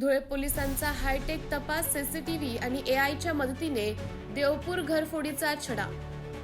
धुळे पोलिसांचा हायटेक तपास सीसीटीव्ही आणि एआयच्या मदतीने देवपूर घरफोडीचा छडा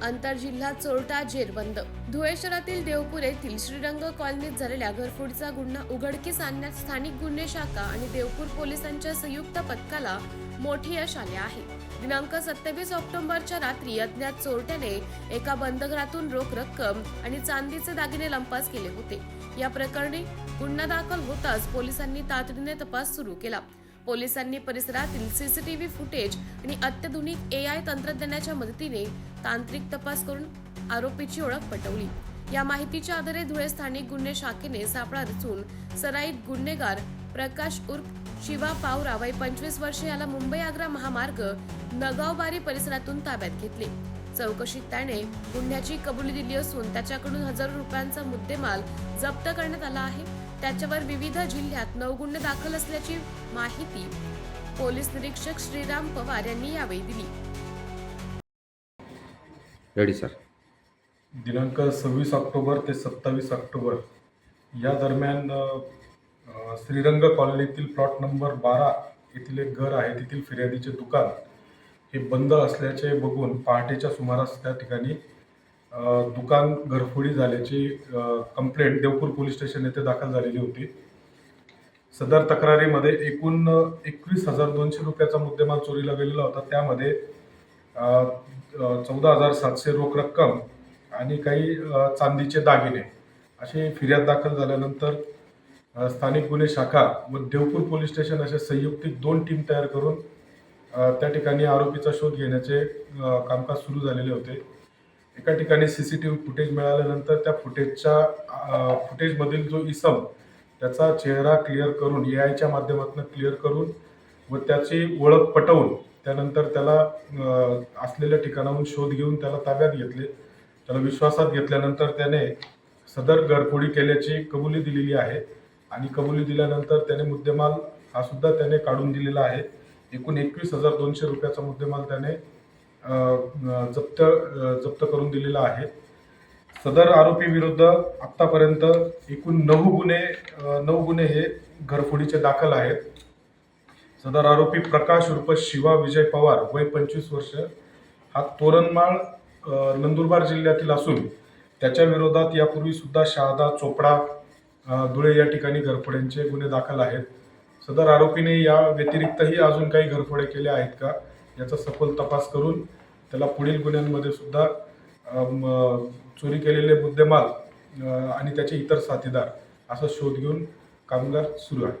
आंतरजिल्हा चोरटा जेरबंद धुळे शहरातील देवपूर येथील श्रीरंग कॉलनीत झालेल्या घरफोडीचा गुन्हा उघडकीस आणण्यात स्थानिक गुन्हे शाखा आणि देवपूर पोलिसांच्या संयुक्त पथकाला मोठे यश आले आहे. दिनांक सत्तावीस ऑक्टोबरच्या रात्री अज्ञात चोरट्याने एका बंद घरातून रोख रक्कम आणि चांदीचे दागिने लंपास केले होते. या प्रकरणी गुन्हा दाखल होताच पोलिसांनी तातडीने तपास सुरू केला. पोलिसांनी परिसरातील सीसीटीव्ही फुटेज आणि अत्याधुनिक एआय तंत्रज्ञानाच्या मदतीने तांत्रिक तपास करून आरोपीची ओळख पटवली. या माहितीच्या आधारे धुळे स्थानिक गुन्हे शाखेने सापळा रचून सराईत गुन्हेगार प्रकाश उर्फ शिवा पावरा वय पंचवीस वर्षे याला मुंबई आग्रा महामार्ग नगावबारी परिसरातून ताब्यात घेतले. चौकशीत त्याने गुन्ह्याची कबुली दिली असून त्याच्याकडून हजारो रुपयांचा मुद्देमाल जप्त करण्यात आला आहे. त्याच्यावर विविध जिल्ह्यात नऊ गुन्हे दाखल असल्याची माहिती पोलीस निरीक्षक श्रीराम पवार यांनी यावेळी दिली. रेडी सर दिनांक सव्वीस ऑक्टोबर ते सत्तावीस ऑक्टोबर या दरम्यान श्रीरंग कॉलनीतील प्लॉट नंबर बारा येथील एक घर आहे. तेथील फिर्यादीचे दुकान हे बंद असल्याचे बघून पहाटेच्या सुमारास त्या ठिकाणी दुकान घरफोडी झाल्याची कंप्लेंट देवपूर पोलीस स्टेशन येथे दाखल झालेली होती. सदर तक्रारीमध्ये एकूण एकवीस हजार दोनशे रुपयाचा मुद्देमाल चोरीला गेलेला होता. त्यामध्ये चौदा हजार सातशे रोख रक्कम आणि काही चांदीचे दागिने अशी फिर्याद दाखल झाल्यानंतर स्थानिक गुन्हे शाखा व देवपूर पोलीस स्टेशन असे संयुक्तिक दोन टीम तयार करून त्या ठिकाणी आरोपीचा शोध घेण्याचे कामकाज सुरू झालेले होते. एका ठिकाणी C C T V footage मिळाल्यानंतर त्या फुटेजच्या फुटेजमधील जो इसम त्याचा चेहरा क्लिअर करून ए आयच्या माध्यमातून क्लिअर करून व त्याची ओळख पटवून त्यानंतर त्याला असलेल्या ठिकाणाहून शोध घेऊन त्याला ताब्यात घेतले. त्याला विश्वासात घेतल्यानंतर त्याने सदर घरफोडी केल्याची कबुली दिलेली आहे आणि कबुली दिल्यानंतर त्याने मुद्देमाल हा सुद्धा त्याने काढून दिलेला आहे. एकूण एकवीस हजार दोनशे रुपयाचा मुद्देमाल त्याने जप्त जप्त करून दिलेला आहे. सदर आरोपी विरुद्ध आत्तापर्यंत एकूण नऊ गुन्हे नऊ गुन्हे हे घरफोडीचे दाखल आहेत. सदर आरोपी प्रकाश उर्फ शिवा विजय पवार वय पंचवीस वर्ष. हा तोरणमाळ नंदुरबार जिल्ह्यातील असून त्याच्या विरोधात यापूर्वी सुद्धा शारदा चोपडा धुळे या ठिकाणी घरफोड्यांचे गुन्हे दाखल आहेत. सदर आरोपीने या व्यतिरिक्तही अजून काही घरफोडे केले आहेत का? याचा सखोल तपास करून त्याला पुढील गुन्ह्यांमध्ये सुद्धा चोरी केलेले मुद्देमाल आणि त्याचे इतर साथीदार असा शोध घेऊन कामगार सुरू आहे.